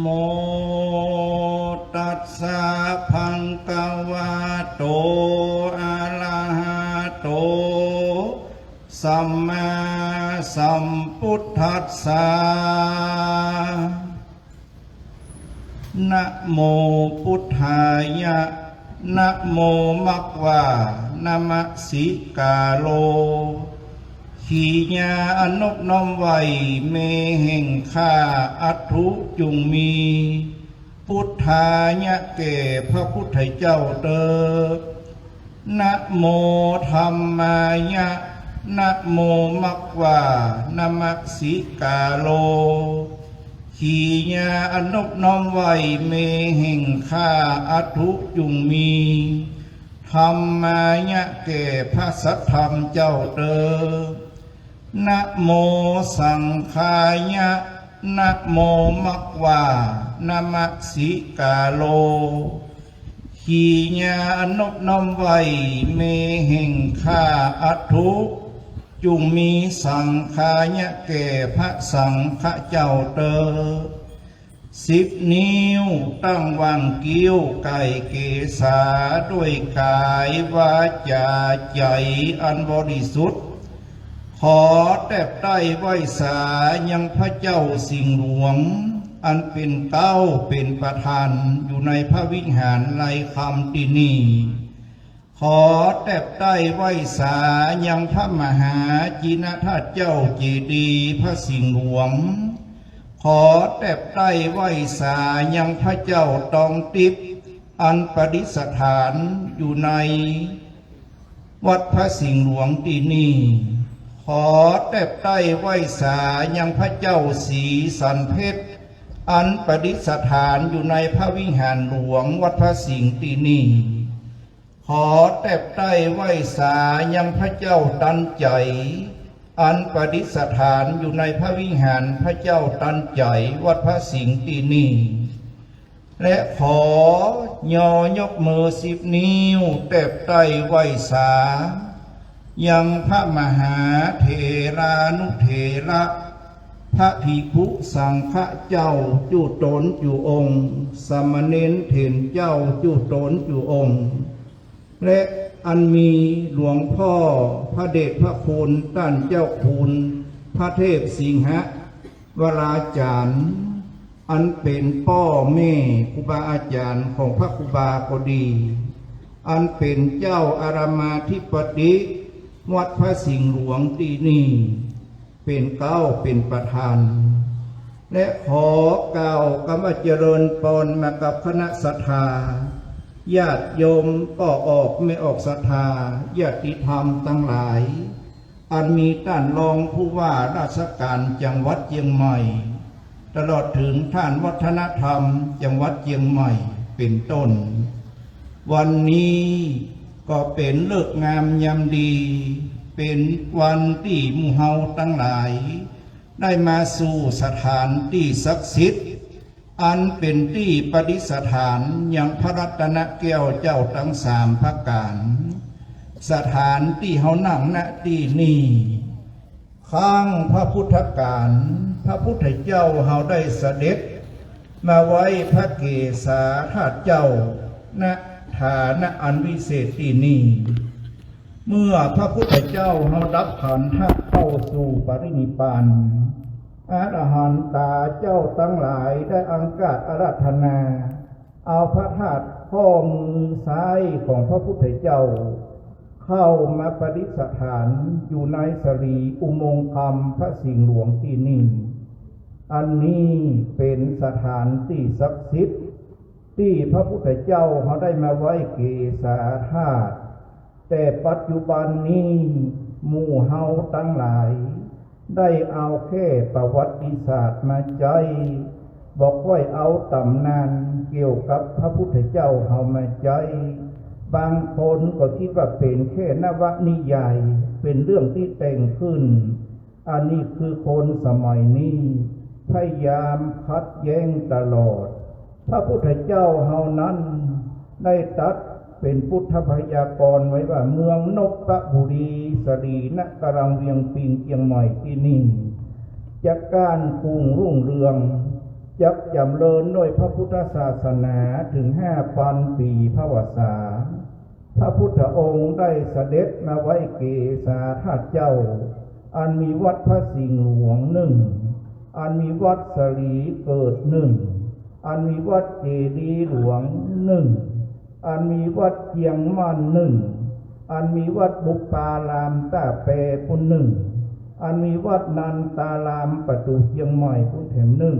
โมตัสสะพังกวาโตอะระหะโต สัมมาสัมพุทธัสสะนะโมพุทธายะนะโมมักวานะมะสิกาโล ขีญาอนบน้อมไหวเมแห่งข้าอัตถุจุงมี พุทธายะเก่พระพุทธเจ้าเตอนะโมธรรมายะนะโมมักวานมัสสิกาโล ขีญาอนบน้อมไหวเมแห่งข้าอัตถุจุงมีธรรมายะเก่พระสัทธรรมเจ้าเตอ นะโมสังขายะนะโมมักวานะมะสิกาโลขีญานบน้อมไว้เมแห่งข้าอัตถุจุงมีสังขายะแก่พระสังฆเจ้าเตอสิบนิ้วตั้งวางกิ้วไก่เกษาด้วยกายวาจาใจอันบริสุทธิ์ ขอแตบใต้ไหวสายังพระเจ้าสิ่งหลวง อันเป็นเก้าเป็นประธานอยู่ในพระวิหารในคำตินีขอแตบใต้ไหวสายังพระมหาจินทัตเจ้าเจดีย์พระสิ่งหลวง ขอแตบใต้ไหวสายังพระเจ้าตองติบอันประดิษฐานอยู่ใน วัดพระสิงห์หลวงตีนี่ ขอแตบใต้ไหวสายังพระเจ้าสีสันเพชร อันประดิษฐานอยู่ในพระวิหารหลวงวัดพระสิงห์ตีนี่ขอแตบใต้ไหวสายังพระเจ้าตันใจ อันประดิษฐานอยู่ในพระวิหารพระเจ้าตันใจวัดพระสิงห์ตีนี่และขอยอยกมือสิบนิ้วเต็บใต้ไหวสา ยังพระมหาเถรานุเถระพระภิกขุสังฆเจ้าจุตนจุองค์สามเณรเถนเจ้าจุตนจุองค์ และอันมีหลวงพ่อพระเดชพระคุณต้านเจ้าคุณ พระเทพสิงหะวราจารย์ อันเป็นพ่อแม่ครูบาอาจารย์ของพระครูบาก็ดี อันเป็นเจ้าอารามาธิปติ วัดพระสิงห์หลวงที่นี่ เป็นเก้าเป็นประธาน และขอกล่าวกรรมเจริญปนมากับคณะศรัทธาญาติโยมก็ออกไม่ออกศรัทธาญาติธรรมทั้งหลาย อันมีท่านรองผู้ว่าราชการจังหวัดเชียงใหม่ ตลอดถึงท่านวัฒนธรรมจังหวัดเชียงใหม่เป็นต้น วันนี้ ก็เป็นเลิกงามยามดี เป็นวันที่มูเฮาตั้งหลาย ได้มาสู่สถานที่ศักดิ์สิทธิ์ อันเป็นที่ประดิษฐานยังพระรัตนแก้วเจ้าทั้งสามพระการสถานที่เฮานั่งณที่นี่ข้างพระพุทธการ พระพุทธเจ้าเฮาได้เสด็จ มาไว้พระเกศาธาตุเจ้าณ ฐานะอันวิเศษที่นี่เมื่อพระพุทธเจ้าเฮาดับขันธ์เข้าสู่ปรินิพานอารหันตาเจ้าทั้งหลายได้อังกาศอาราธนา เอาพระธาตุข้อมือซ้ายของพระพุทธเจ้า เข้ามาประดิษฐานอยู่ในสรีอุโมงค์คำพระสิงห์หลวงที่นี่ อันนี้เป็นสถานที่ศักดิ์สิทธิ์ ที่พระพุทธเจ้าเขาได้มาไว้เกศาธาตุแต่ปัจจุบันนี้หมู่เฮาตั้งหลาย ได้เอาแค่ประวัติศาสตร์มาใจ บอกไว้เอาตำนานเกี่ยวกับพระพุทธเจ้าเฮามาใจ บางคนก็คิดว่าเป็นแค่นวนิยายเป็นเรื่องที่แต่งขึ้น อันนี้คือคนสมัยนี้พยายามคัดแย้งตลอด พระพุทธเจ้าเฮานั้นได้ตัดเป็นพุทธพยากรไว้ว่าเมืองนพบุรีสรีนกรังเวียงปิงเชียงใหม่ที่นี่จากการกรุงรุ่งเรืองจยับจำเริญด้วยพระพุทธศาสนาถึงห้าพันปีพระวสาพระพุทธองค์ได้เสด็จมาไว้เกษาธาตุเจ้า อันมีวัดพระสิงห์หลวงหนึ่ง อันมีวัดสลีเกิดหนึ่ง อันมีวัดเจดีหลวงหนึ่ง อันมีวัดเจียงมันหนึ่ง อันมีวัดบุปาลามตาแปรพุนหนึ่ง อันมีวัดนันตาลามประตูเชียงใหม่พุนเถมหนึ่ง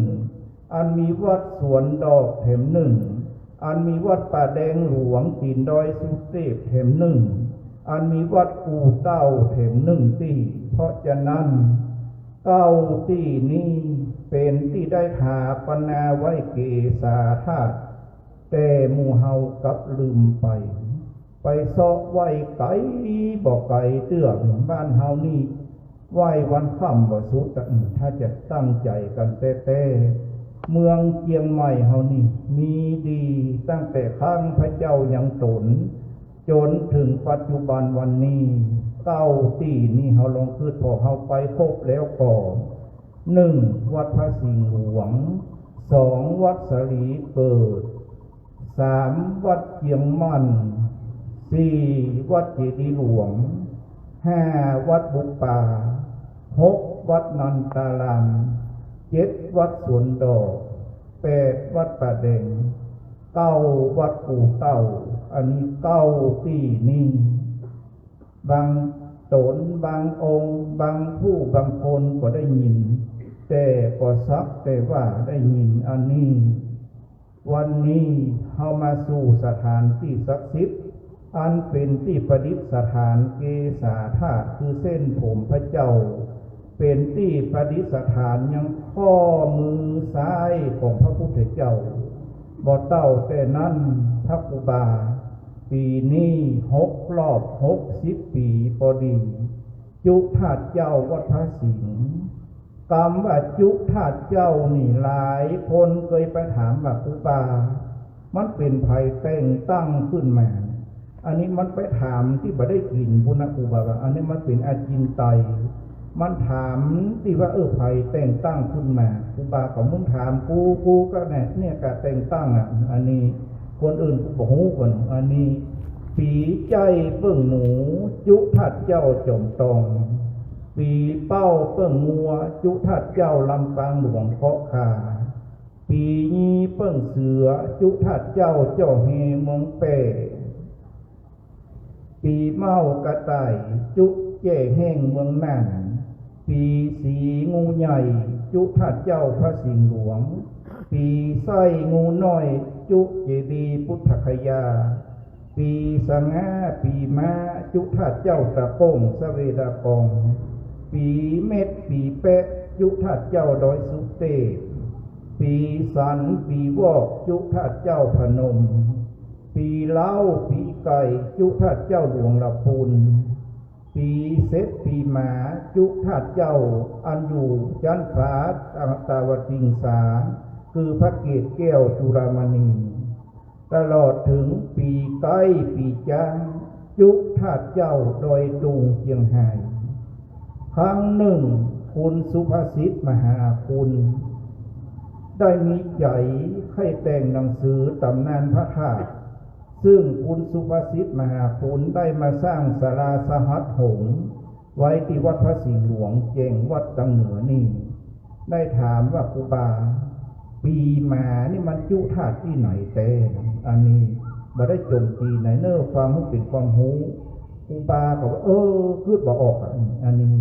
อันมีวัดสวนดอกเถมหนึ่ง อันมีวัดป่าแดงหลวงตีนดอยสุเทพเถมหนึ่ง อันมีวัดกูเต้าเถมหนึ่งที่เพราะฉะนั้น เก้าที่นี้เป็นที่ได้ถาปนาไว้เกษาธาตุแต่หมู่เฮากับลืมไป ไปเซาะไว้ไกลบอกไกลเตื้องบ้านเฮานี่ไหววันค่ำบ่สุดถ้าจะตั้งใจกันเต้เมืองเชียงใหม่เฮานี่ มีดีตั้งแต่ข้างพระเจ้ายังตน จนถึงปัจจุบันวันนี้ เก้าตีนี่เฮาลองคืดพอเฮาไปครบแล้วก่อนหนึ่งวัดพระสิงห์หลวงสองวัดสลีเกิดสามวัดเจียงมันสี่วัดเจดีหลวงห้าวัดบุปป่าหกวัดนันตาลามเจ็ดวัดสวนดอกแปดวัดป่าแดงเก้าวัดปู่เต้า อันนี้เก้าที่นี่บาง ตนบางองค์ บางผู้บางคนก็ได้ยิน แต่ก็ซักแต่ว่าได้ยินอันนี้ วันนี้เข้ามาสู่สถานที่ศักดิ์สิทธิ์อันเป็นที่ประดิษฐานเกษาธาตุคือเส้นผมพระเจ้า เป็นที่ประดิษฐานยังข้อมือซ้ายของพระพุทธเจ้าบ่เต้าแต่นั้นพระกุบา ปีนี้หกรอบหกสิบปีพอดี จุธาเจ้าวัดพระสิงห์กรรมว่าจุธาเจ้านี่หลายคนเคยไปถามว่ากุบามันเป็นภัยแต่งตั้งขึ้นมา อันนี้มันไปถามที่บ่ได้กินพุณกุบาว่าอันนี้มันเป็นอาจินไต มันถามที่ว่าเออไผแต่งตั้งขึ้นมาครูบาก็มึงถามกูกูก็เนี่ยเนี่ยก็แต่งตั้งอะ อันนี้ คนอื่นกูบอกฮู้กันอันนี้ปีใจเปิ้งหนู จุทัดเจ้าจมตองปีเป้าเปิ้งงัว จุทัดเจ้าลำปางหลวงเพาะคาปีนี้เปิ้งเสือ จุทัดเจ้าเจ้าเฮมงเป้ปีเมากระต่ายจุเจ้แห้งเมืองน่านปีสีงูใหญ่ จุทัดเจ้าพระสิงห์หลวง ปีไส้งูน้อย จุเจดีพุทธคยา ปีสงาปีม้าจุทัดเจ้าตะโป้งสเวดากอง ปีเม็ดปีเปะจุทัดเจ้าดอยสุเต ปีสันปีวอกจุทัดเจ้าพนม ปีเล้าปีไก่จุทัดเจ้าหลวงละพุนปีเซตปีหมาจุทัดเจ้า อันอยู่จันฟ้าตาตาวติงสา คือพระเกศแก้วจุรามณี ตลอดถึงปีใกล้ปีจางจุธาตุเจ้าโดยตุงเชียงไฮ้ครั้งหนึ่ง คุณสุภาษิตมหาคุณ ได้มีใจให้แต่งหนังสือตำนานพระธาตุซึ่งคุณสุภาษิตมหาคุณได้มาสร้างศาลาสหัสหง ไว้ที่วัดพระสิงห์หลวงเจงวัดตังเหนือนี่ ได้ถามว่าครูบา ปีหมานี่มันจุธาตุที่ไหนแต่อันนี้มาได้จมตีไหนเนอความรู้เป็นความหูครูบาก็ว่าเออคืดบอกออกอันนี้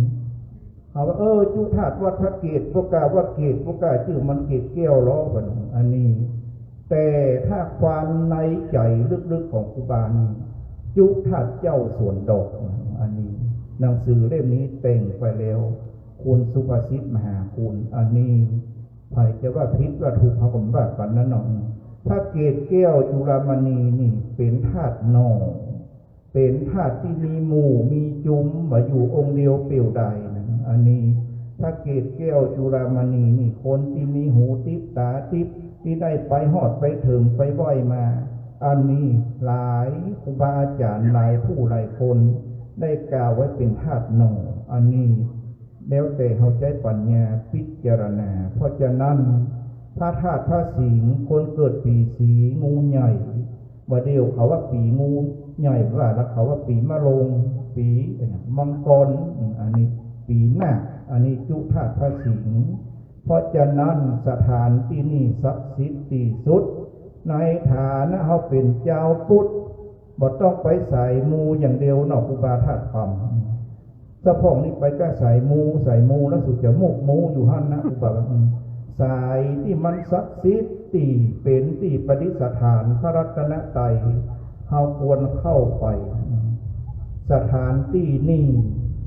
เขาว่าเออจุธาตุวัดพระเกศพวกกาวัดเกศพวกกาชื่อมันเกศแก้วล้อกันอันนี้ แต่ถ้าความในใจลึกๆของครูบานี่จุธาตุเจ้าส่วนดอกอันนี้ หนังสือเล่มนี้แต่งไปแล้ว คุณสุภาษิตมหาคุณอันนี้ ใครจะว่าพิษว่าถูกเขาผมว่ากันนั่นหนองพระเกศแก้วจุรามณีนี่ เป็นธาตุนองเป็นธาตุที่มีหมู่มีจุ้มมาอยู่องค์เดียวเปลี่ยวใดนะอันนี้พระเกศแก้วจุรามณีนี่คนที่มีหูติบตาติบที่ได้ไปหอดไปถึงไปบ่อยมา อันนี้หลายครูบาอาจารย์หลายผู้หลายคน ได้กล่าวไว้เป็นธาตุนองอันนี้ แล้วแต่เขาใจปัญญาพิจารณา เพราะฉะนั้นพระธาตุพระสิงห์คนเกิดปีสีงูใหญ่ว่าเดียวเขาว่าปีงูใหญ่ว่าแล้วเขาว่าปีมะโรงปีอะไรอย่างมังกรอันนี้ปีหน้าอันนี้จุธาตุพระสิงห์เพราะฉะนั้นสถานที่นี่ศักดิ์สิทธิ์ที่สุด ในฐานะเขาเป็นเจ้าพุทธบ่ต้องไปใส่มูอย่างเดียวนอกอุบาทาตุธรรม สะพองนี่ไปก็ใส่มูใส่มูแล้วสุดจะมุกมูอยู่หันนะอุบาสายที่มันศักดิ์สิทธิ์เป็นที่ประดิษฐานพระรัตนตรัยเขาควรเข้าไป สถานที่นี้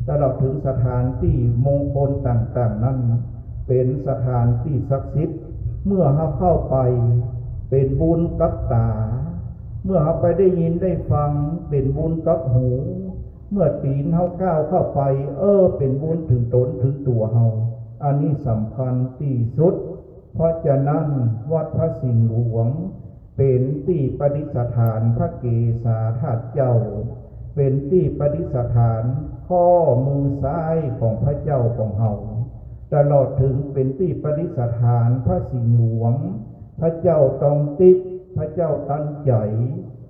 ตลอดถึงสถานที่มงคลต่างๆนั้น เป็นสถานที่ศักดิ์สิทธิ์เมื่อเขาเข้าไป เป็นบุญกับตา เมื่อเขาไปได้ยินได้ฟังเป็นบุญกับหู เมื่อตีนเขาก้าวเข้าไป เออ เป็นบุญถึงตนถึงตัวเขาอันนี้สำคัญที่สุด เพราะฉะนั้นวัดพระสิงห์หลวง เป็นที่ประดิษฐานพระเกศาธาตุเจ้า เป็นที่ประดิษฐานข้อมือซ้ายของพระเจ้าของเฮาตลอดถึงเป็นที่ประดิษฐานพระสิงห์หลวง พระเจ้าตองติดพระเจ้าตันใหญ่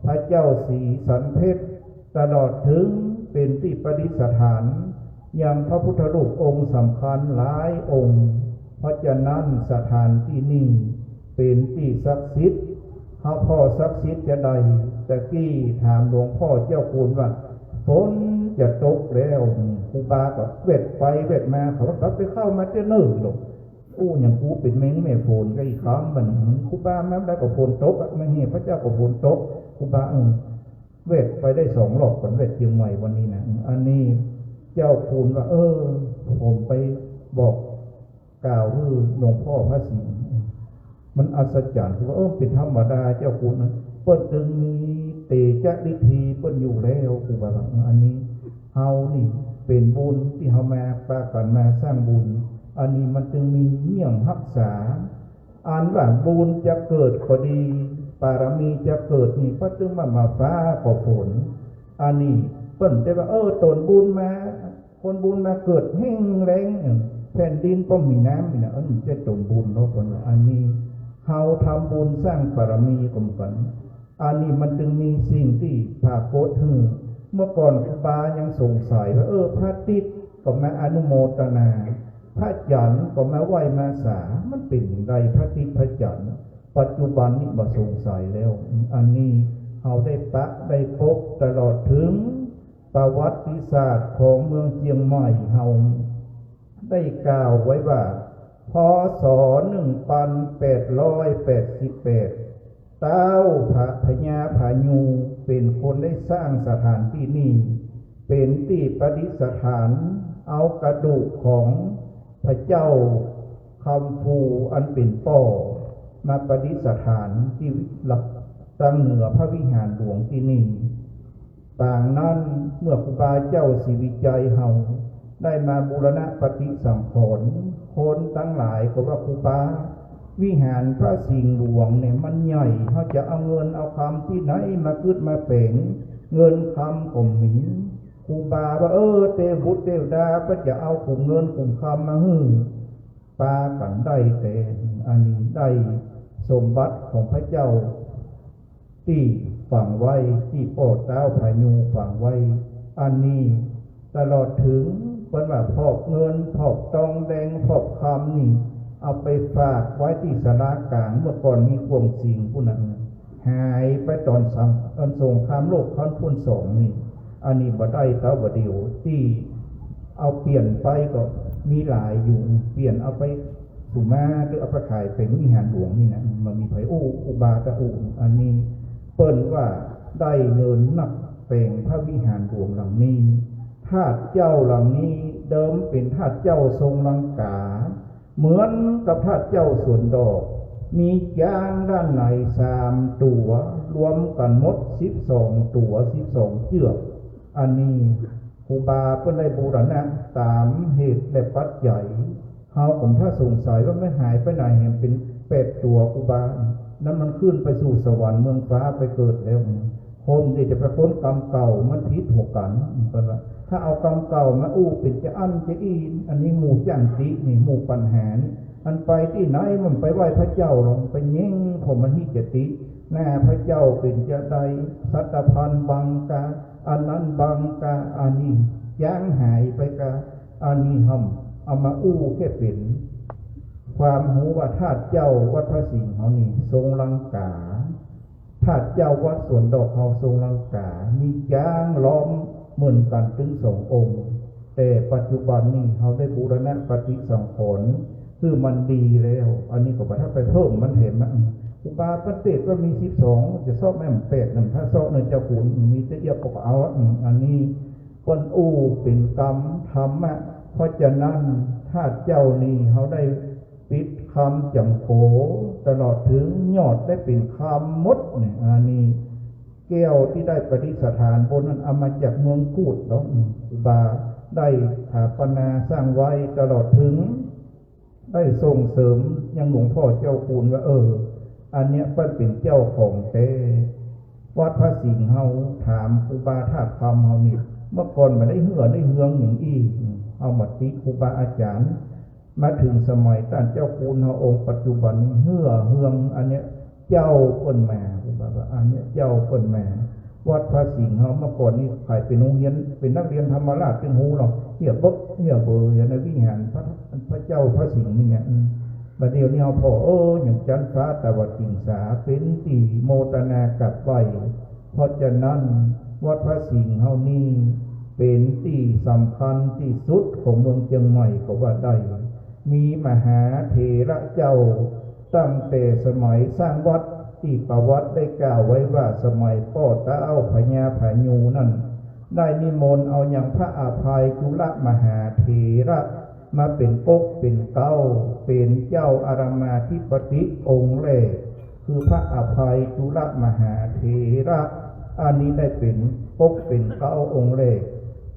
พระเจ้าสีสันเพชรตลอดถึง เป็นที่ประดิษฐานอย่างพระพุทธรูปองค์สำคัญหลายองค์ เพราะฉะนั้นสถานที่นี้เป็นที่ศักดิ์สิทธิ์เขาพ่อศักดิ์สิทธิ์จะใดตะกี้ถามหลวงพ่อเจ้าคุณว่าฝนจะตกแล้วครูบาก็เวทไปเวทมาเขาก็ไปเข้ามาเจ้าเนิ่หรอกอู้อย่างกูเป็นเม้งแม่ฝนก็อีกครั้งมันครูบาแม้ได้ก็ฝนตกไม่เห็นพระเจ้าก็ฝนตกครูบาเออ เวทไปได้สองรอบก่อนเวทเชียงใหม่วันนี้นะอันนี้เจ้าคุณว่า เออ ผมไปบอกกล่าวคือหลวงพ่อพระสิงห์มันอัศจรรย์คือว่าเออเป็นธรรมดาเจ้าคุณนะเปิ้นตึงมีเตจะดิทีเปิ้นอยู่แล้วครูบาว่าอันนี้เฮานี่ เป็นบุญที่เฮามาปากันมาสร้างบุญ อันนี้มันจึงมีเยี่ยงรักษาอันว่าบุญจะเกิดก็ดี ปารมีจะเกิดนี่ก็จึงมามาฟ้าก็ฝนอันนี้เปิ้นได้ว่าเออตนบุญมา คนบุญมาเกิดแห้งแรงแผ่นดินก็มีน้ำมีนะเออจะตนบุญเนาะคนอันนี้เฮาทำบุญสร้างปารมีกลมกันอันนี้มันจึงมีสิ่งที่ภาโกฏหือเมื่อก่อนครูบายังสงสัยว่าเออ พระติดก็มาอนุโมทนา พระจันทร์ก็มาไหวมาสา มันเป็นอย่างไรพระติดพระจันทร์ ปัจจุบันนี้บ่สงสัยแล้ว อันนี้เราได้ปะได้พบตลอดถึงประวัติศาสตร์ของเมืองเชียงใหม่เฮาได้กล่าวไว้ว่าพศ1888เต้าพระพญาพายูเป็นคนได้สร้างสถานที่นี้ เป็นที่ประดิษฐาน เอากระดูกของพระเจ้าคำฟูอันเป็นป่อ มาประดิษฐานที่หลักตั้งเหนือพระวิหารหลวงที่นี่ต่างนั้นเมื่อครูบาเจ้าสิวิจัยเฮาได้มาบูรณะปฏิสังขรณ์คนทั้งหลายก็ว่าครูบาวิหารพระสิงห์หลวงเนี่ยมันใหญ่เขาจะเอาเงินเอาคำที่ไหนมาคืดมาเป่งเงินคำก็มีครูบาว่าเออเตบุตรเตวดาก็จะเอาขุมเงินขุมคำมาหื้อปากันได้แต่อันนี้ได้ สมบัติของพระเจ้า ที่ฝังไว้ที่โปรดเต้าพายุฝังไว้ อันนี้ตลอดถึงเพิ่นว่าพอกเงินพอกตองแดงพอกคำนี่ เอาไปฝากไว้ที่สารากลางเมื่อก่อนมีความจริงผู้นั้นหายไปตอนสังตอนสงครามโลกครั้งพุ่นสองนี่อันนี้บ่ได้เท่าบ่เดียวที่เอาเปลี่ยนไปก็มีหลายอยู่ เปลี่ยนเอาไป สุมาหรือเอาไปขายเป็นวิหารหลวงนี่นะมันมีไผอู้อุบาตะอูอันนี้เปิ้นว่าได้เงินนักแปลงพระวิหารหลวงหลังนี้ธาตุเจ้าหลังนี้เดิมเป็นธาตุเจ้าทรงลังกา เหมือนกับธาตุเจ้าสวนดอก มียางด้านในสามตัว รวมกันหมดสิบสองตัวสิบสองเจือก อันนี้ครูบาเพื่อนได้บูรณะตามเหตุและปัจจัย เขาผมถ้าสงสัยว่าไม่หายไปไหนเห็นเป็นเป็ดตัวครูบาลนั้นมันขึ้นไปสู่สวรรค์เมืองฟ้าไปเกิดแล้วคนที่จะไปพ้นกรรมเก่ามันทิศหัวกันเป็นว่าถ้าเอากรรมเก่ามาอู้เป็นจะอั้นจะอีนอันนี้หมู่จันตินี่หมู่ปัญหานี่อันไปที่ไหนมันไปไหว้พระเจ้าหรอกไปเย่งผมมันที่เจติหน้าพระเจ้าเป็นจะใดสัตพันบังกาอันนั้นบังกาอันนี้ย่างหายไปกาอันนี้หำ เอามาอู้แค่เป็น ความหูว่าธาตุเจ้าวัดพระสิงห์เขานี่ทรงลังกาธาตุเจ้าวัดสวนดอกเขาทรงลังกา มีจ้างล้อมเหมือนกันถึงสององค์ แต่ปัจจุบันนี่เขาได้บูรณะปฏิสังขรณ์คือมันดีแล้ว อันนี้ก็บอกถ้าไปเพิ่มมันเห็นมันอุปาปฏิเตก็มีสิบสองจะซอกแม่มเป็ดหนึ่งถ้าซอกในเจ้าขุนมีแต่เดียวก็เอาอันนี้คนอู้เป็นกรรมธรรมะ เพราะฉะนั้นถ้าเจ้านี่เขาได้ปิดคำจำโขตลอดถึงยอดได้เป็นคำมดเนี่ยอันนี้แก้วที่ได้ประดิษฐานบนนั้นเอามาจากเมืองพูดแล้วอุบาได้ถาปนาสร้างไว้ตลอดถึง ได้ส่งเสริมยังหลวงพ่อเจ้าคุณว่า เออ อันเนี้ยเปิ้นเป็นเจ้าของเต้วัดพระสิงห์เฮาถามครูบาธาคำเฮานี่เมื่อก่อนมาได้เหือได้เฮืองอย่างอี้ เอามาติครูบาอาจารย์ มาถึงสมัยท่านเจ้าคุณเฮาองค์ปัจจุบันนี้เหือเฮือง อันเนี้ยเจ้าเปิ้นมาครูบาว่าอันเนี้ยเจ้าเปิ้นมาวัดพระสิงห์เฮาเมื่อก่อนนี้ใครเป็นโรงเรียน เป็นนักเรียนธรรมราชเป็นหูหรอกเหี่ยบกเหี่ยเบอร์อย่างในวิหารพระพระเจ้าพระสิงห์นี่เนี่ยมบัดเดี๋ยวนี้เอาพอเอออย่างจันฟ้าตะวัดจิงสาเป็นตีโมตนากับไว้เพราะฉะนั้นวัดพระสิงห์เฮานี่ เป็นที่สำคัญที่สุดของเมืองเชียงใหม่ก็ว่าได้ มีมหาเถระเจ้า ตั้งแต่สมัยสร้างวัดที่ประวัติได้กล่าวไว้ว่าสมัยพ่อตาเอาพญาผายูนั่น ได้นิมนต์เอาอย่างพระอาภัยจุลมหาเถระมาเป็นปกเป็นเก้า เป็นเจ้าอารามาธิปติองค์แรกคือพระอภัยจุลมหาเถระอันนี้ได้เป็นปกเป็นเก้าองค์แรก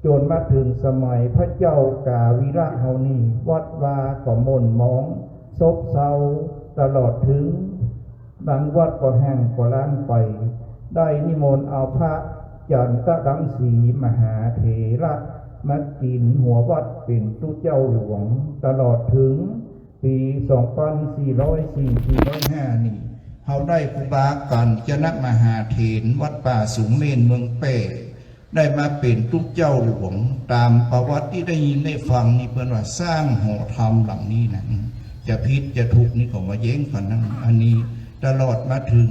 จนมาถึงสมัยพระเจ้ากาวิระเฮานีวัดวาก็มนมอง ซบเซาตลอดถึงบางวัดก็แห้งก็ล้างไป ได้นิมนต์เอาพระจันตรังสีมหาเถระมากินหัววัดเป็นตู้เจ้าหลวงตลอดถึงปี 2 4 4 4 0 5นี่เขาได้ครูบากันจนะมหาเถรวัดป่าสูงเมนเมืองเป้ ได้มาเป็นตู้เจ้าหลวงตามประวัติที่ได้ยินได้ฟังนี่เพื่อนว่าสร้างหอธรรมหลังนี้นะจะพิษจะทุกนี่ก็มาเย้งกันนั้นอันนี้ตลอดมาถึง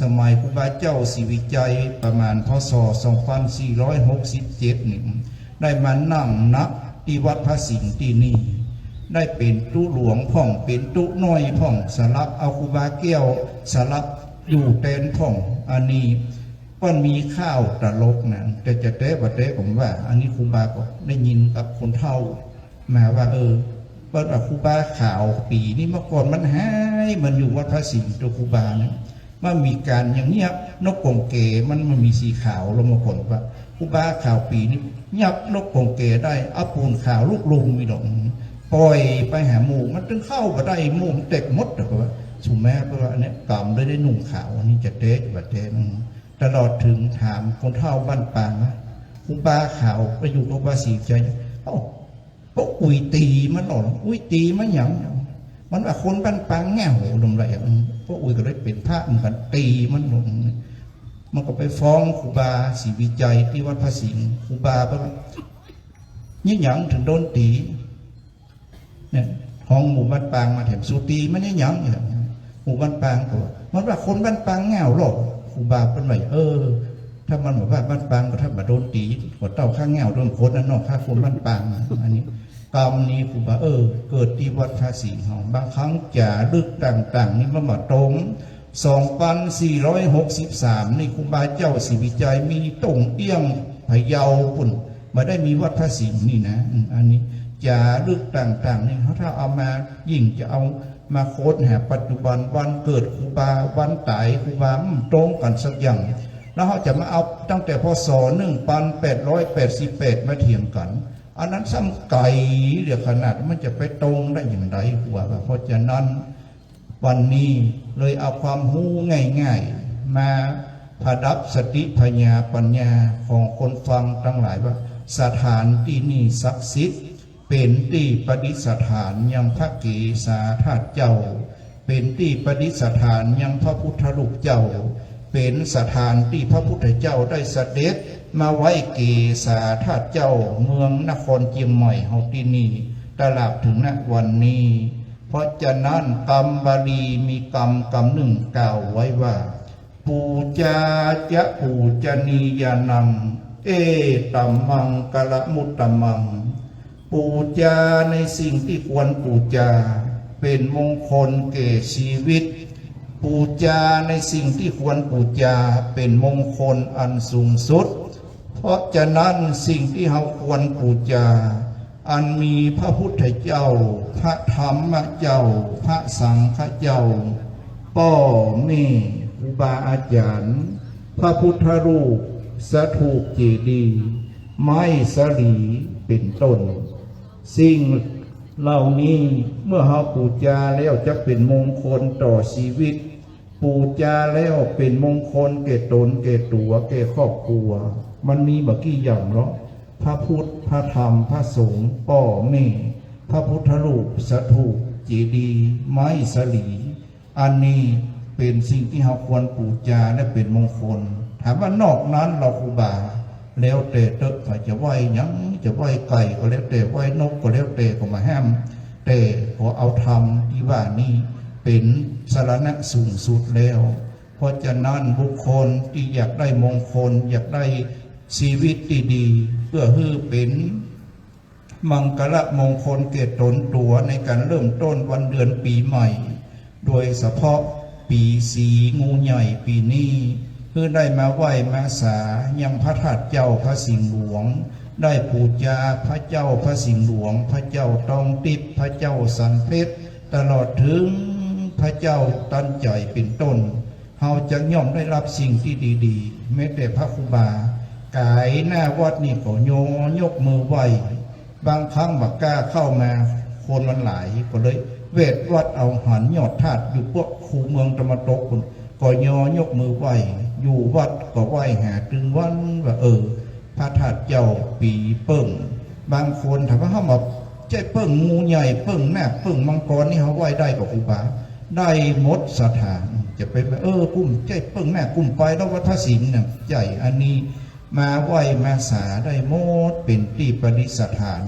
สมัยครูบาเจ้าศรีวิจัยประมาณพศ 2467นี่ได้มานั่งนับที่วัดพระสิงห์ที่นี่ ได้เป็นตู้หลวงพ่องเป็นตู้น้อยพ่องสลับเอาครูบาเกี้ยวสลับอยู่เต้นพ่องอันนี้ ก็มีข้าวตลกนะแต่จะเต้บัเต้ผมว่า อันนี้ครูบาก็ได้ยินกับคนเท่า มาว่า เออเปิดว่าครูบาข่าวปีนี้เมื่อก่อนมันหายมันอยู่วัดพระสิงห์ตัวครูบานะมันมีการอย่างเนี้ยนกกงเกมันมันมีสีขาวลงมาก่อนว่าครูบาข่าวปีนี้ยับนกกงเกได้อาปูนขาวลูกลุงมีดอกปล่อยไปหาหมูมันตึงเข้ามาได้หมูมันเต็กหมดแต่ว่าสุแม่ก็ว่าอันเนี้ยกรรมได้ได้หนุ่งขาวอันนี้จะเตะแบบเตะ ตลอดถึงถามคนเท่าบ้านปางว่าครูบาขาวไปอยู่กับภาษีใจเอ้าก็อุ้ยตีมันหล่นอุ้ยตีมันหยังมันว่าคนบ้านปังแง่หูลงไรก็อุ้ยก็เลยเป็นพระเหมือนกันตีมันหลงมันก็ไปฟ้องครูบาศรีวิจัยที่วัดพระสิงห์ครูบาบอกว่านี่หยังถึงโดนตีเนี่ยห้องหมู่บ้านปางมาแถมสุตีมันนี่หยังอย่างหมู่บ้านปางก็มันว่าคนบ้านปางแง่หรอก รูบาเป็นไรเออ ถ้ามันบอกว่าบ้านปางก็ถ้ามาโดนตีกดเต้าข้างแง่วโดนโคตรนั่นนอกข้าคนบ้านปางอันนี้กรรมนี้ครูบาเออ เกิดที่วัดภาษีเฮาบางครั้งจะลึกต่าง ๆ นี่มันมาตรง2,463 นี่ครูบาเจ้าศรีวิจัยมีตรงเอี้ยงพะเยาปุ่นมาได้มีวัดภาษีนี่นะ อันนี้จะลึกต่างๆนี่เขาถ้าเอามายิ่งจะเอา มาโคดแห่ปัจจุบันวันเกิดครูบาวันตายครูบามตรงกันสักอย่าง แล้วเขาจะมาเอาตั้งแต่พศ1888มาเทียมกัน อันนั้นซ้ำไก่เดียวขนาดมันจะไปตรงได้อย่างไรหัวว่าเพราะฉะนั้นวันนี้เลยเอาความหูง่ายๆ มาผดับสติปัญญาปัญญาของคนฟังทั้งหลายว่า สถานที่นี้ศักดิ์สิทธิ์ เป็นที่ประดิษฐานยังพระเกศาธาตุเจ้า เป็นที่ประดิษฐานยังพระพุทธรูปเจ้า เป็นสถานที่พระพุทธเจ้าได้เสด็จมาไว้เกศาธาตุเจ้า เมืองนครเจียงใหม่เฮาที่นี่ตลาดถึงณวันนี้ เพราะฉะนั้นกรรมบาลีมีกรรมกรรมหนึ่งกล่าวไว้ว่า ปูจาจะปูจนียานัง เอตัมมังกะละมุตตมัง ปูจาในสิ่งที่ควรปูจา เป็นมงคลแก่ชีวิต ปูจาในสิ่งที่ควรปูจา เป็นมงคลอันสูงสุด เพราะฉะนั้นสิ่งที่เราควรปูจา อันมีพระพุทธเจ้า พระธรรมเจ้า พระสังฆเจ้าป้อแม่ครูบาอาจารย์ พระพุทธรูปสถูปเจดีย์ไม้สลีเป็นต้น สิ่งเหล่านี้เมื่อเฮาปูจาแล้วจะเป็นมงคลต่อชีวิต ปูจาแล้วเป็นมงคลแก่ตนแก่ตัวแก่ครอบครัว มันมีบักกี่อย่างเนาะพระพุทธพระธรรมพระสงฆ์ป้อแม่พระพุทธรูปสถูปเจดีย์ไม้สลีอันนี้เป็นสิ่งที่เราควรปูจาและเป็นมงคล ถามว่านอกนั้นเราครูบา แล้วแต่เตอะฝ่ายจะไหวยังจะไหวไก่ก็แล้วแต่ไหวนกก็แล้วแต่ก็มาแฮมแต่ขอเอาธรรมที่ว่านี่เป็นสารณะสูงสุดแล้ว เพราะฉะนั้นบุคคลที่อยากได้มงคล อยากได้ชีวิตที่ดี เพื่อให้เป็นมังกรมงคลเกตตนตัวในการเริ่มต้นวันเดือนปีใหม่ โดยเฉพาะปีสีงูใหญ่ปีนี้ เพื่อได้มาไหว้มาสายังพระธาตุเจ้าพระสิงห์หลวง ได้ปูจาพระเจ้าพระสิงห์หลวง พระเจ้าตองติบพระเจ้าสันเพชรตลอดถึงพระเจ้าตันใจเป็นต้นเฮาจะย่อมได้รับสิ่งที่ดีๆแม้แต่พระครูบากายหน้าวัดนี่ก็โยยกมือไหวบางครั้งบักกล้าเข้ามาคนมันหลายก็เลย เวทวัดเอาหันยอดธาตุอยู่พวกคูเมืองตะวันตกคน ก็ยอยกมือไหวอยู่วัดก็ไหวหาตึงวันว่าเออพระธาตุเจ้าปีเปิ้งบางคนถามว่าเขาบอกใจเปิ้งงูใหญ่เปิ้งหน้าเปิ้งมังกรนี่เขาไหวได้กับครูบาได้หมดสถาน จะไปเออกุ้มใจเปิ้งหน้ากุ้มไปแล้ววัฒศิลป์เนี่ยใจอันนี้มาไหวมาสาได้หมดเป็นที่ประดิษฐาน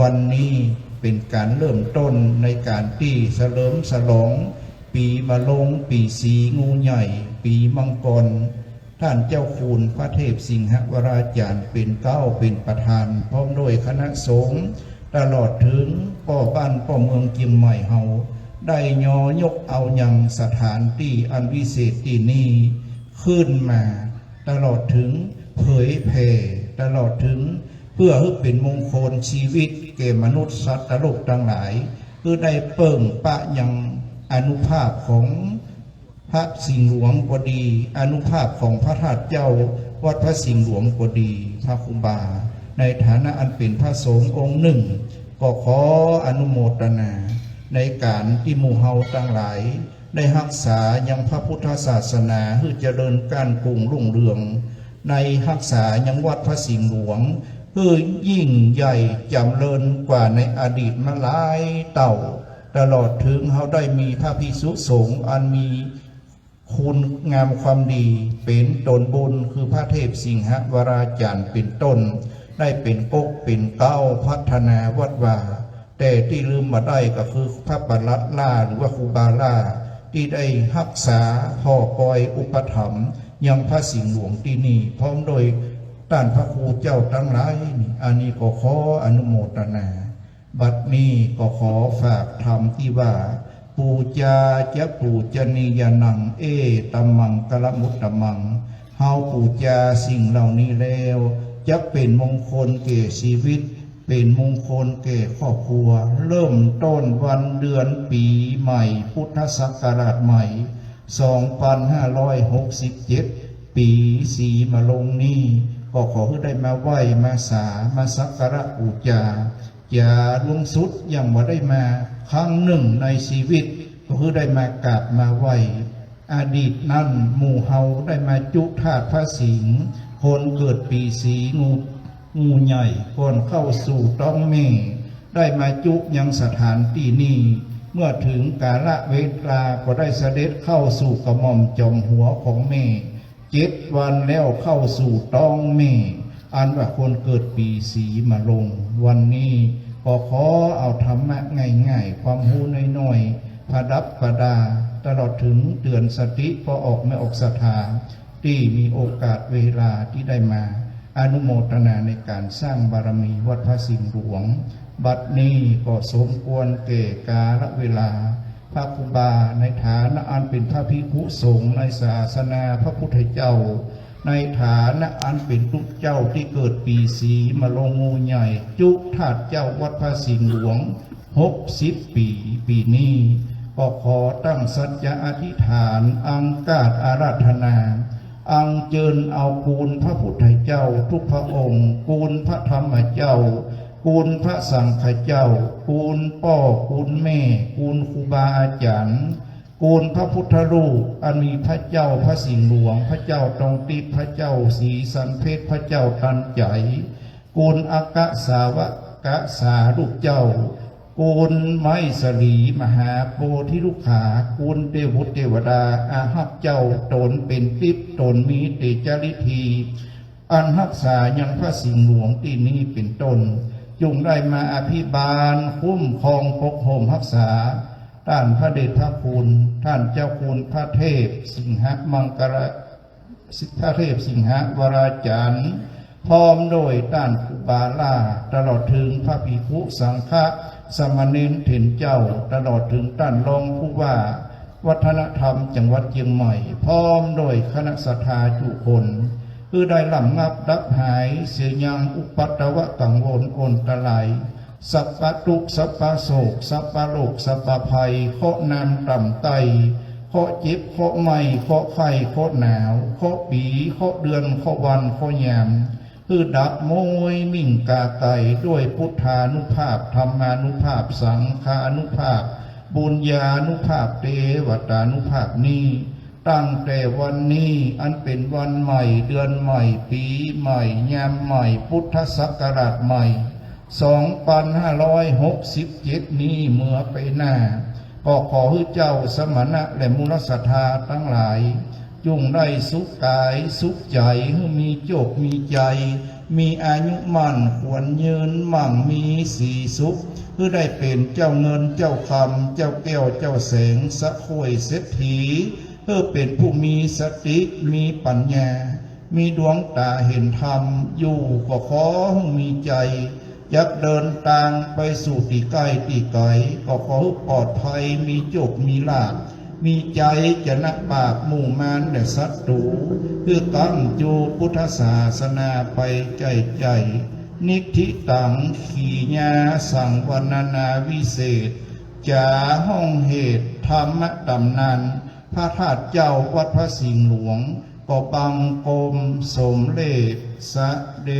วันนี้เป็นการเริ่มต้นในการที่เฉลิมฉลอง ปีมะลง ปีสีงูใหญ่ ปีมังกร ท่านเจ้าคุณพระเทพสิงหวราจารย์เป็นเก้าเป็นประธาน พร้อมด้วยคณะสงฆ์ตลอดถึงป่อบ้านป่อเมืองเจียงใหม่เฮาได้ยอยกเอาอย่างสถานที่อันวิเศษที่นี้ขึ้นมา ตลอดถึงเผยแผ่ตลอดถึงเพื่อให้เป็นมงคลชีวิตแก่มนุษย์สัตว์โลกทั้งหลายเพื่อได้เปิ่งปะยัง อนุภาพของพระสิงห์หลวงก็ดี อนุภาพของพระธาตุเจ้าวัดพระสิงห์หลวงก็ดี พระคุบา ในฐานะอันเป็นพระสงฆ์องค์หนึ่ง ก็ขออนุโมทนา ในการที่หมู่เฮาตั้งหลาย ได้รักษายังพระพุทธศาสนาให้เจริญการกรุงรุ่งเรือง ในรักษายังวัดพระสิงห์หลวงเพื่อยิ่งใหญ่จำเริญกว่าในอดีตมาหลายเต่า ตลอดถึงเขาได้มีพระพิสุสงฆ์อันมีคุณงามความดีเป็นตนบุญคือพระเทพสิงหวราจารย์เป็นต้น ได้เป็นกกเป็นเก้าพัฒนาวัดวาแต่ที่ลืมมาได้ก็คือพระปรัตล่าหรือว่าครูบาล่าที่ได้รักษาห่อปอยอุปถัมภ์ยังพระสิงห์หลวงที่นี่ พร้อมโดยต้านพระครูเจ้าทั้งหลายนี่อันนี้ก็ขออนุโมทนา บัดนี้ก็ขอฝากธรรมที่ว่า ปูจาจะปูจนียนัง เอตัมมังกะละมุตตมัง เฮาปูจาสิ่งเหล่านี้แล้ว จะเป็นมงคลแก่ชีวิต เป็นมงคลแก่ครอบครัว เริ่มต้นวันเดือนปีใหม่ พุทธศักราชใหม่ 2567 ปีสีมาลงนี้ ก็ขอให้ได้มาไหว้มาสามาสักการะปูจา อย่าลงสุดอย่างว่าได้มาครั้งหนึ่งในชีวิต ก็คือได้มากราบมาไหวอดีตนั้นหมู่เฮาได้มาจุธาตุพระสิงห์คนเกิดปีสีงูงูใหญ่ก่อนเข้าสู่ต้องเมได้มาจุยังสถานที่นี้เมื่อถึงกาละเวลาก็ได้เสด็จเข้าสู่กระหม่อมจอมหัวของแม่เจ็ดวันแล้วเข้าสู่ต้องแม่ อันว่าคนเกิดปีสีมาลง วันนี้ก็ขอเอาธรรมะง่ายๆ ความหูน้อยๆพระดับประดา ตลอดถึงเตือนสติพอออกไม่ออกสถานที่มีโอกาสเวลาที่ได้มา อนุโมทนาในการสร้างบารมีวัดพระสิงห์หลวง บัดนี้ก็สมควรเก่กาลเวลาพระครูบาในฐานะอันเป็นพระภิกขุสงฆ์ในศาสนาพระพุทธเจ้า ในฐานะอันเป็นทุกเจ้าที่เกิดปีสีมาลงงูใหญ่ จุธาตุเจ้าวัดพระสิงห์หลวงหกสิบปีปีนี้ก็ขอตั้งสัจจะอธิษฐานอังกาศอาราธนา อังเจิญเอากูลพระพุทธเจ้าทุกพระองค์กูลพระธรรมเจ้ากูลพระสังฆเจ้ากูลพ่อกูลแม่กูลครูบาอาจารย์ กูลพระพุทธรูปอันมีพระเจ้าพระสิงห์หลวง พระเจ้าตรงติพระเจ้าสีสันเพชรพระเจ้าตันใจกูลอากะสาวกะสาลูกเจ้ากูลไม้สลีมหาโพธิลูกขากูลเทวุเทวดา อาหับเจ้าตนเป็นปิบตนมีเตจาริทีอันรักษายังพระสิงห์หลวงที่นี้เป็นต้นจงได้มาอภิบาลคุ้มครองปกโฮมรักษา ท่านพระเดชพระคุณ ท่านเจ้าคุณพระเทพ สิงหมังกรสิทธเทพสิงหวราจารย์พร้อมโดยต้านอุบาลาตลอดถึงพระภิกขุสังฆะสมณเณรเถนเจ้า ตลอดถึงต้านรองผู้ว่า วัฒนธรรมจังหวัดเชียงใหม่ พร้อมโดยคณะสัทธาจุคนคือได้ลำงับดับหายเสียยังอุปัตตวะกังวลอนตะไล สัพพะทุกสัพพะโศก สัพพะโลกสัพพะภัยเคาะนำต่ำไตเคาะเจ็บเคาะไหมเคาะไข้เคาะหนาวเคาะปีเคาะเดือนเคาะวันเคาะยามคือดับโมยมิ่งกาไก่ด้วยพุทธานุภาพธรรมานุภาพสังฆานุภาพ บุญญานุภาพเทวตานุภาพนี้ ตั้งแต่วันนี้อันเป็นวันใหม่เดือนใหม่ปีใหม่ยามใหม่พุทธศักราชใหม่ 2567 นี้เมื่อไปหน้าก็ขอให้เจ้าสมณะและมูลศรัทธาทั้งหลาย จงได้สุขกายสุขใจให้มีโจกมีใจ มีอายุมั่นควรยืนมั่งมีสีสุขเพื่อได้เป็นเจ้าเงินเจ้าคำเจ้าแก้วเจ้าแสงสะโคยเศรษฐีเพื่อเป็นผู้มีสติมีปัญญา มีดวงตาเห็นธรรมอยู่ก็ขอมีใจ อยากเดินทางไปสู่ที่ใกล้ที่ไกลก็ขอห้ปลอดภัยมีจกมีลาภมีใจจะนักปาบหมู่มารและศัตรูคือตั้งจูพุทธศาสนาไปใจใจ นิธิตังขีญาสังวรรณนาวิเศษจาห้องเหตุธรรมตำนานพระธาตุเจ้าวัดพระสิงห์หลวงก็บังกรมสมเลขสะเด